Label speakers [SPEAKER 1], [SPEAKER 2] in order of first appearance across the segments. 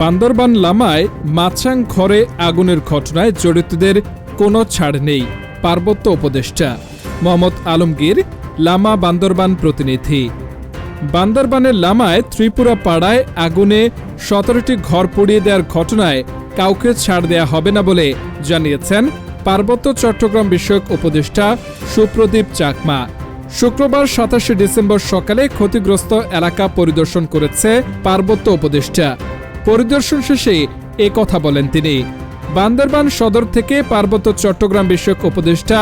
[SPEAKER 1] বান্দরবান লামায় মাছাং ঘরে আগুনের ঘটনায় জড়িতদের কোনো ছাড় নেই, পার্বত্য উপদেষ্টা। মোহাম্মদ আলমগীর, লামা বান্দরবান প্রতিনিধি। বান্দরবানের লামায় ত্রিপুরা পাড়ায় আগুনে সতেরোটি ঘর পুড়িয়ে দেওয়ার ঘটনায় কাউকে ছাড় দেয়া হবে না বলে জানিয়েছেন পার্বত্য চট্টগ্রাম বিষয়ক উপদেষ্টা সুপ্রদীপ চাকমা। শুক্রবার সাতাশে ডিসেম্বর সকালে ক্ষতিগ্রস্ত এলাকা পরিদর্শন করেছে পার্বত্য উপদেষ্টা। পরিদর্শন শেষে এ কথা বলেন তিনি। বান্দরবান সদর থেকে পার্বত্য চট্টগ্রাম বিষয়ক উপদেষ্টা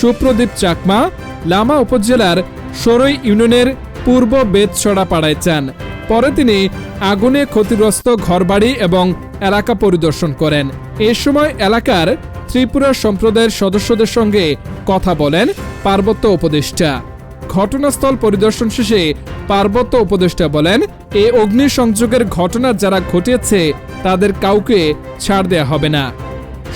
[SPEAKER 1] সুপ্রদীপ চাকমা লামা উপজেলার সরই ইউনিয়নের পূর্ব বেদছড়া পাড়ায় চান পরে তিনি আগুনে ক্ষতিগ্রস্ত ঘরবাড়ি এবং এলাকা পরিদর্শন করেন। এ সময় এলাকার ত্রিপুরা সম্প্রদায়ের সদস্যদের সঙ্গে কথা বলেন পার্বত্য উপদেষ্টা। ঘটনাস্থল পরিদর্শন শেষে পার্বত্য উপদেষ্টা বলেন এ অগ্নিসংযোগের ঘটনা যারা ঘটিয়েছে তাদের কাউকে ছাড় দেয়া হবে না।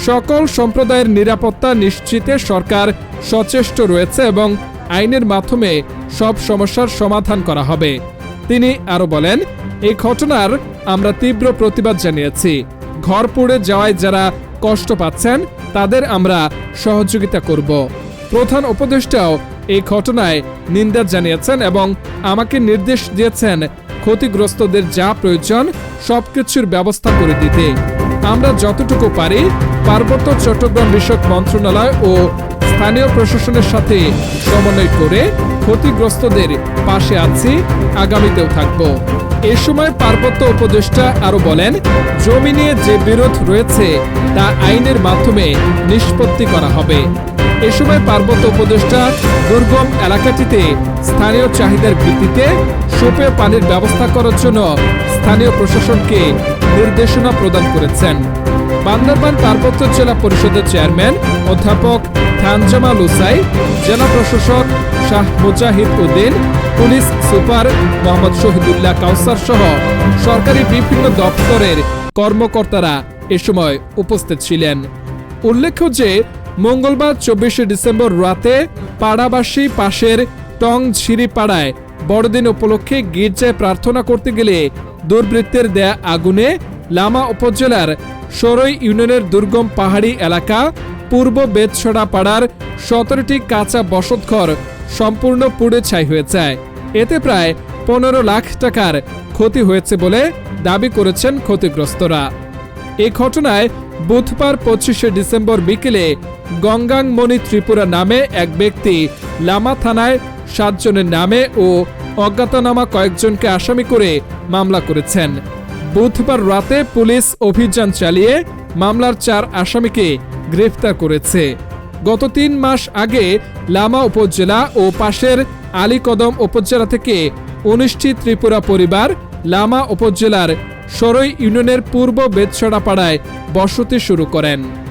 [SPEAKER 1] সকল সম্প্রদায়ের নিরাপত্তা নিশ্চিতে সরকার সচেষ্ট রয়েছে এবং আইনের মাধ্যমে সব সমস্যার সমাধান করা হবে। তিনি আরও বলেন, এই ঘটনার আমরা তীব্র প্রতিবাদ জানিয়েছি। ঘর পুড়ে যাওয়ায় যারা কষ্ট পাচ্ছেন, তাদের আমরা সহযোগিতা করব। প্রধান উপদেষ্টাও এই ঘটনায় নিন্দা জানিয়েছেন এবং আমাকে নির্দেশ দিয়েছেন ক্ষতিগ্রস্তদের যা প্রয়োজন, সবকিছুর ব্যবস্থা করে দিতে। আমরা যতটুকু পারি, পার্বত্য চট্টগ্রাম বিষয়ক মন্ত্রণালয় ও স্থানীয় প্রশাসনের সাথে সমন্বয় করে ক্ষতিগ্রস্তদের পাশে আছি, আগামীতেও থাকব। এ সময় পার্বত্য উপদেষ্টা আরও বলেন, জমি নিয়ে যে বিরোধ রয়েছে, তা আইনের মাধ্যমে নিষ্পত্তি করা হবে। এ সময় পার্বত্য উপদেষ্টা দুর্গম এলাকাটিতে স্থানীয় চাহিদার ভিত্তিতে সোপে পানির ব্যবস্থা করার জন্য স্থানীয় প্রশাসনকে নির্দেশনা প্রদান করেছেন। বান্দরবান পার্বত্য জেলা পরিষদের চেয়ারম্যান অধ্যাপক থানজামা লুসাই জেলা প্রশাসক শাহ মুজাহিদ উদ্দিন, পুলিশ সুপার মোহাম্মদ শহীদুল্লাহ কাউসার সহ সরকারি বিভিন্ন দপ্তরের কর্মকর্তারা এ সময় উপস্থিত ছিলেন। উল্লেখ্য যে মঙ্গলবার চব্বিশে ডিসেম্বর রাতে পাড়াবাসী পাশের টং ঝিরি পাড়ায় বড়দিন উপলক্ষে গির্জায় প্রার্থনা করতে গেলে দুর্বৃত্তের দেয়া আগুনে লামা উপজেলার সরই ইউনিয়নের দুর্গম পাহাড়ি এলাকা পূর্ব বেদছড়া পাড়ার সতেরোটি কাঁচা বসতঘর সম্পূর্ণ পুড়ে ছাই হয়ে যায়। এতে প্রায় পনেরো লাখ টাকার ক্ষতি হয়েছে বলে দাবি করেছেন ক্ষতিগ্রস্তরা। এ ঘটনায় বুধবার পঁচিশে ডিসেম্বর বিকেলে গঙ্গাংমণি ত্রিপুরা নামে এক ব্যক্তি লামা থানায় সাতজনের নামে ও অজ্ঞাতনামা কয়েকজনকে আসামি করে মামলা করেছেন। বুধবার রাতে পুলিশ অভিযান চালিয়ে মামলার চার আসামিকে গ্রেফতার করেছে। গত তিন মাস আগে লামা উপজেলা ও পাশের আলীকদম উপজেলা থেকে উনিশটি ত্রিপুরা পরিবার লামা উপজেলার সরই ইউনিয়নের পূর্ব বেদছড়া পাড়ায় বসতি শুরু করেন।